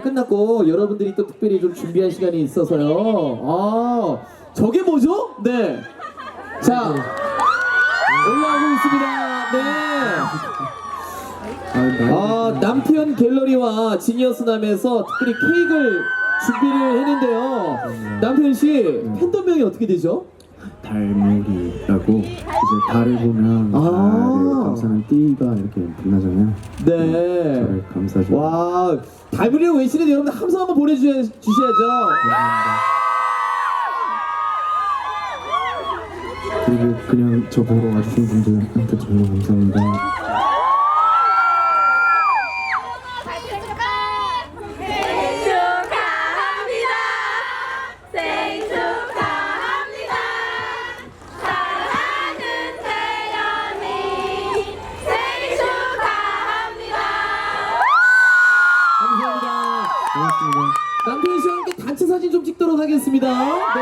끝났고 여러분들이 또 특별히 좀 준비한 시간이 있어서요. 아, 저게 뭐죠? 네. 자, 올라오고 있습니다. 네. 아, 남편 갤러리와 지니어스남에서 특별히 케이크를 준비를 했는데요. 남편 씨, 팬덤명이 어떻게 되죠? 달무리라고 이제 달을 보면 아. 감싸는 띠가 이렇게 빛나잖아요. 네. 저를 감싸줘. 와, 달무리를 외치는 여러분들 함성 한번 보내주셔야죠. 그리고 그냥 저 보러 와주신 분들한테 정말 감사합니다. 고맙습니다. 남편 씨와 함께 단체 사진 좀 찍도록 하겠습니다. 네.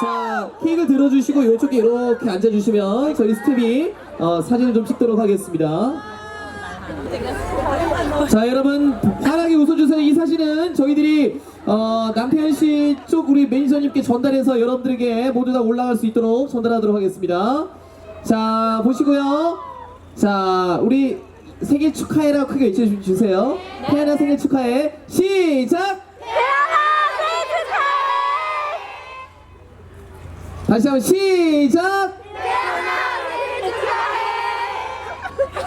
자, 케이크를 들어주시고 이쪽에 이렇게 앉아주시면 저희 스텝이 어, 사진을 좀 찍도록 하겠습니다. 자, 여러분 환하게 웃어주세요. 이 사진은 저희들이 어, 남편 씨쪽 우리 매니저님께 전달해서 여러분들에게 모두 다 올라갈 수 있도록 전달하도록 하겠습니다. 자, 보시고요. 자, 우리 생일 축하해라고 크게 외쳐주세요. 태연아 생일 축하해. 시작! 태연아 생일 축하해. 다시 한번 시작!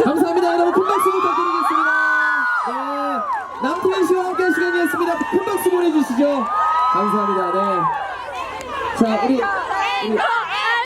감사합니다. 여러분 큰 박수 부탁드리겠습니다. 네. 남태현 씨와 함께 한 시간이었습니다. 큰 박수 보내주시죠. 감사합니다. 네. 자, 우리, 우리